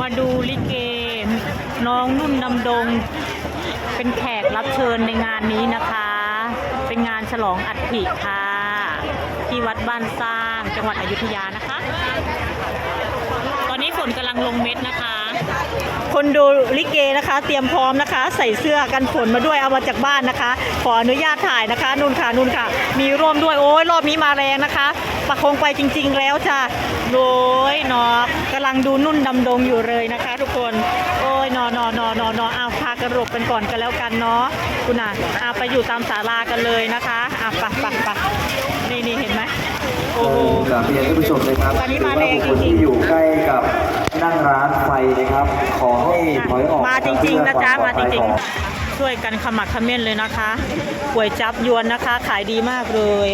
มาดูลิเก น้องนุ่นดำดง เป็นแขกรับเชิญในงานนี้นะคะ เป็นงานฉลองอัฐิค่ะ ที่วัดบ้านสร้างจังหวัดอยุธยานะคะ ตอนนี้ฝนกำลังลงเม็ดนะคะ คนดูลิเกนะคะ เตรียมพร้อมนะคะ ใส่เสื้อกันฝนมาด้วยเอามาจากบ้านนะคะ ขออนุญาตถ่ายนะคะนุ่นค่ะนุ่นค่ะ มีร่วมด้วยโอ้ยรอบนี้มาแรงนะคะปักคงไปจริง ๆ แล้วจ้ะโอ้ยนอกำลังดูนุ่นดำดงอยู่เลยนะคะ ทุกคนโอ้ยนอนอนอนอนอเอาพากระหลบกันก่อนกันแล้วกันเนาะคุณอะเอาไปอยู่ตามศาลากันเลยนะคะอะปักปักปักนี่นี่เห็นไหมโอ้โหาบเรียนท่านผู้ชมนะครับตอนนี้มาแรงหอว่บุคคลจริงๆที่อยู่ใกล้กับนั่งร้านไฟนะครับ ขอให้ถอยออกมาจริงๆนะจ๊ะเพื่อมาควจริงปลอดภัยของๆ ช่วยกันขมักเขม้นเลยนะคะก๋วยจับยวนนะคะ ขายดีมากเลย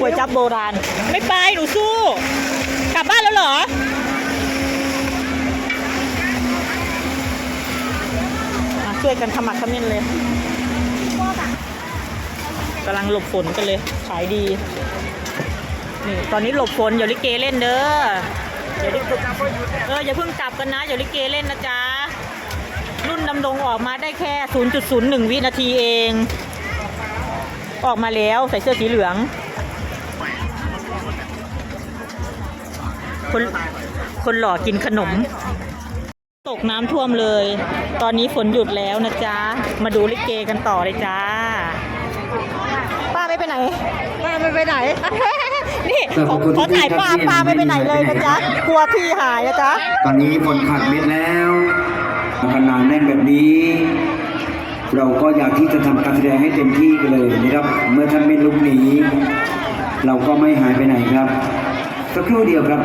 ก๋วยจับโบราณ ไม่ไปหนูสู้ กลับบ้านแล้วเหรออะช่วยกันขมักเขม้นเลยกำลังหลบฝนกันเลย ขายดี นี่ตอนนี้หลบฝนอย่าลิเกเล่นเด้ออย่าลิเกเอออย่าเพิ่งกลับกันนะอย่าลิเกเล่นนะจ๊ะรุ่นดำดงออกมาได้แค่ 0.01 วินาทีเอง ออกมาแล้วใส่เสื้อสีเหลืองคนคนหล่อกินขนม ตกน้ำท่วมเลย ตอนนี้ฝนหยุดแล้วนะจ๊ะ มาดูลิเกกันต่อเลยจ้า ป้าไม่ไปไหน ป้าไม่ไปไหน นี่ขอขอถ่ายป้าป้าไม่ไปไหนเลยนะจ๊ะกลัวพี่หายนะจ๊ะตอนนี้ฝนขาดเม็ดแล้วขนาดแน่นแบบนี้ เราก็อยากที่จะทำการแสดงให้เต็มที่กันเลยนะครับ เมื่อท่านไม่ลุกหนีเราก็ไม่หายไปไหนครับสักครู่เดียวครับ